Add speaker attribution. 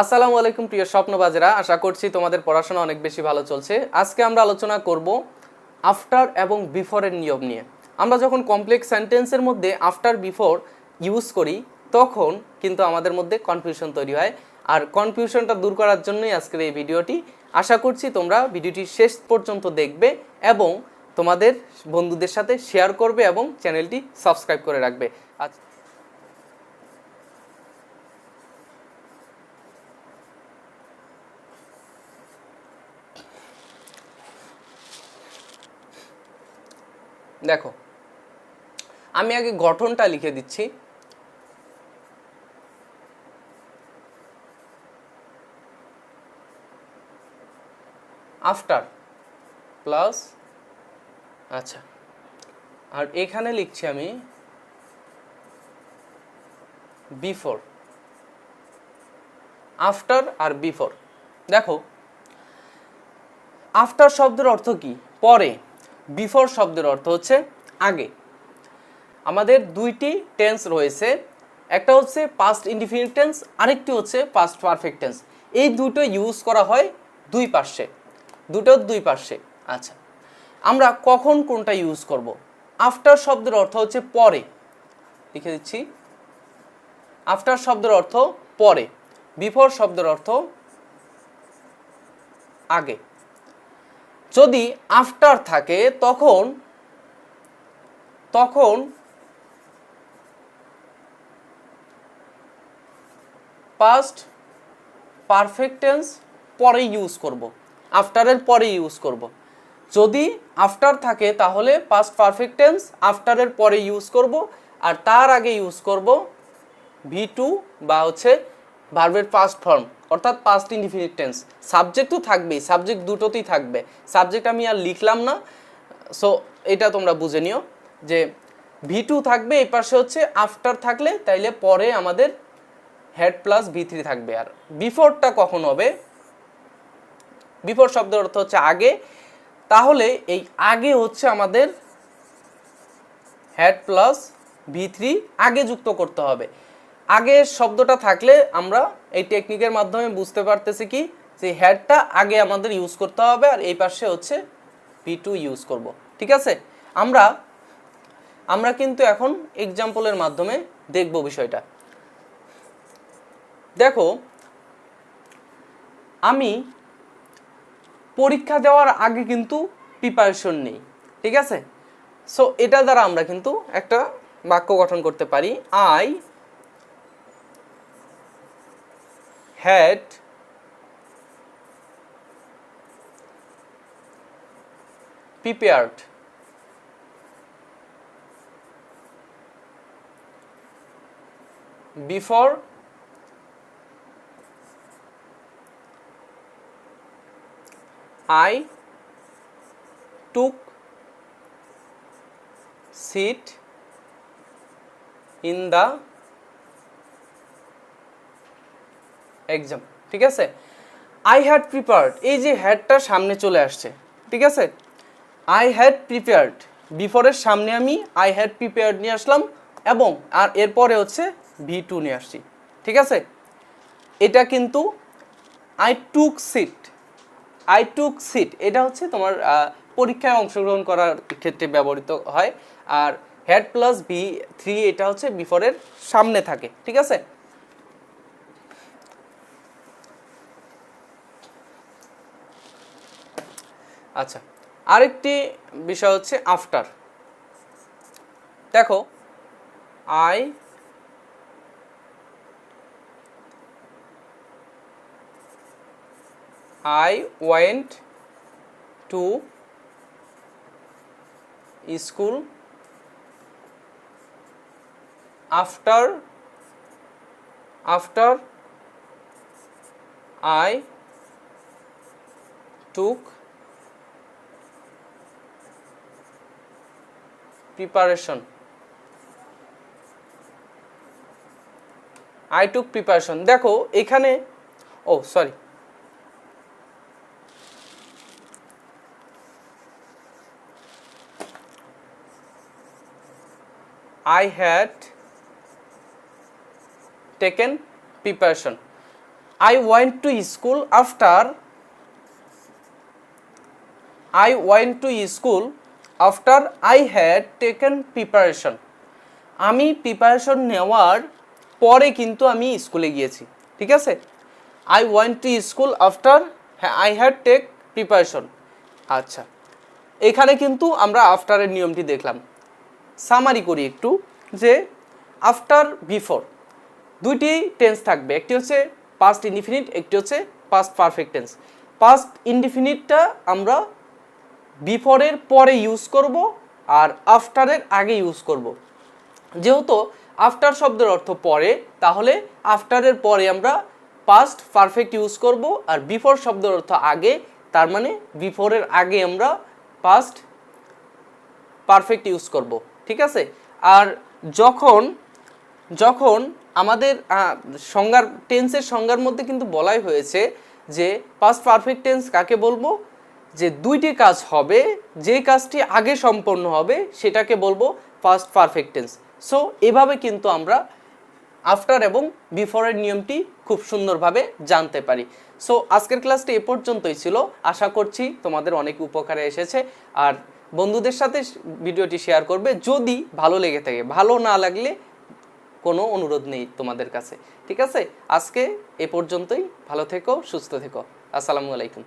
Speaker 1: আসসালামু আলাইকুম প্রিয় স্বপ্নবাজেরা, আশা করছি তোমাদের পড়াশোনা অনেক বেশি ভালো চলছে। আজকে আমরা আলোচনা করব আফটার এবং বিফোরের নিয়ম নিয়ে। আমরা যখন কমপ্লেক্স সেন্টেন্সের মধ্যে আফটার, বিফোর ইউজ করি, তখন কিন্তু আমাদের মধ্যে কনফিউশন তৈরি হয়। আর কনফিউশনটা দূর করার জন্যই আজকের এই ভিডিওটি। আশা করছি তোমরা ভিডিওটি শেষ পর্যন্ত দেখবে এবং তোমাদের বন্ধুদের সাথে শেয়ার করবে এবং চ্যানেলটি সাবস্ক্রাইব করে রাখবে। আজ দেখো, আমি আগে গঠনটা লিখে দিচ্ছি। আফটার প্লাস আচ্ছা আর এখানে লিখছি আমি বিফোর আফটার আর বিফোর দেখো আফটার শব্দের অর্থ কি? পরে। বিফোর শব্দের অর্থ হচ্ছে আগে। আমাদের দুইটি টেন্স রয়েছে। একটা হচ্ছে পাস্ট ইনডিফিনিট টেন্স আরেকটি হচ্ছে পাস্ট পারফেক্ট টেন্স এই দুটো ইউজ করা হয় দুই পার্শ্বে। দুটোর দুই পার্শ্বে। আচ্ছা আমরা কখন কোনটা ইউজ করব? আফটার শব্দের অর্থ হচ্ছে পরে। লিখে দিচ্ছি। আফটার শব্দের অর্থ পরে। বিফোর শব্দের অর্থ আগে। যদি আফটার থাকে, তখন তখন পাস্ট পারফেক্ট টেন্স পরে ইউজ করব। আফটারের পরে ইউজ করব। যদি আফটার থাকে, তাহলে পাস্ট পারফেক্টেন্স আফটারের পরে ইউজ করব, আর তার আগে ইউজ করব ভি টু বা হচ্ছে ভার্বের পাস্ট ফর্ম অর্থাৎ পাস্ট ইনডিফিনিট টেন্স সাবজেক্ট তো থাকবেই সাবজেক্ট দুটোতেই থাকবে। সাবজেক্ট আমি আর লিখলাম না সো এটা তোমরা বুঝে নিও যে ভি টু থাকবে, এই পাশে হচ্ছে আফটার থাকলে, তাইলে পরে আমাদের হেড প্লাস ভি থ্রি থাকবে। আর বিফোরটা কখন হবে? বিফোর শব্দের অর্থ হচ্ছে আগে। তাহলে এই আগে হচ্ছে আমাদের হেড প্লাস ভি থ্রি আগে যুক্ত করতে হবে। আগে শব্দটা থাকলে আমরা এই টেকনিকের মাধ্যমে বুঝতে পারতেছি কি? যে হেডটা আগে আমাদের ইউজ করতে হবে আর এই পাশে হচ্ছে পি টু ইউজ করব। ঠিক আছে? আমরা আমরা কিন্তু এখন এক্সাম্পলের মাধ্যমে দেখব বিষয়টা। দেখো, আমি পরীক্ষা দেওয়ার আগে কিন্তু প্রিপারেশন নেই। ঠিক আছে? সো এটা দ্বারা আমরা কিন্তু একটা বাক্য গঠন করতে পারি I had prepared before I took seat in the exam, ঠিক আছে? আই হ্যাড প্রিপেয়ার্ড এই যে হ্যাডটা সামনে চলে আসছে, ঠিক আছে? আই হ্যাড প্রিপেয়ার্ড বিফোরের সামনে আমি আই হ্যাড প্রিপেয়ার্ড নিয়ে আসলাম, এবং আর এরপরে হচ্ছে ভি টু নিয়ে আসছি, ঠিক আছে? এটা কিন্তু I took seat I took seat এটা হচ্ছে তোমার পরীক্ষায় অংশগ্রহণ করার ক্ষেত্রে ব্যবহৃত হয়, আর হেড প্লাস বি থ্রি এটা হচ্ছে বিফোরের সামনে থাকে, ঠিক আছে? আচ্ছা আরেকটি বিষয় হচ্ছে আফটার দেখো I I went to school after after I took preparation I took preparation দেখো এখানে ও sorry I had taken preparation I went to school after I went to school after I had taken preparation আমি preparation নেওয়ার পরে কিন্তু আমি স্কুলে গিয়েছি, ঠিক আছে? I went to school after I had take preparation আচ্ছা এখানে কিন্তু আমরা আফটারের নিয়মটি দেখলাম। সামারি করি একটু, যে আফটার বিফোর দুইটি টেন্স থাকবে। একটি হচ্ছে পাস্ট ইনডিফিনিট একটি হচ্ছে পাস্ট পারফেক্ট টেন্স পাস্ট ইনডিফিনিটটা আমরা বিফোরের পরে ইউজ করব আর আফটারের আগে ইউজ করব। যেহেতু আফটার শব্দের অর্থ পরে, তাহলে আফটারের পরে আমরা পাস্ট পারফেক্ট ইউজ করব আর বিফোর শব্দের অর্থ আগে, তার মানে বিফোরের আগে আমরা পাস্ট পারফেক্ট ইউজ করব, ঠিক আছে? আর যখন যখন আমাদের সংজ্ঞার টেন্সের সংজ্ঞার মধ্যে কিন্তু বলাই হয়েছে যে পাস্ট পারফেক্ট টেন্স কাকে বলব? যে দুইটি কাজ হবে, যে কাজটি আগে সম্পন্ন হবে, সেটাকে বলব ফার্স্ট পারফেক্ট টেন্স সো এভাবে কিন্তু আমরা আফটার এবং বিফোরের নিয়মটি খুব সুন্দরভাবে জানতে পারি। সো আজকের ক্লাসটি এ পর্যন্তই ছিল। আশা করছি তোমাদের অনেক উপকারে এসেছে। আর বন্ধুদের সাথে ভিডিওটি শেয়ার করবে যদি ভালো লেগে থাকে। ভালো না লাগলে কোনো অনুরোধ নেই তোমাদের কাছে। ঠিক আছে? আজকে এ পর্যন্তই। ভালো থেকো, সুস্থ থেকো। আসসালামু আলাইকুম।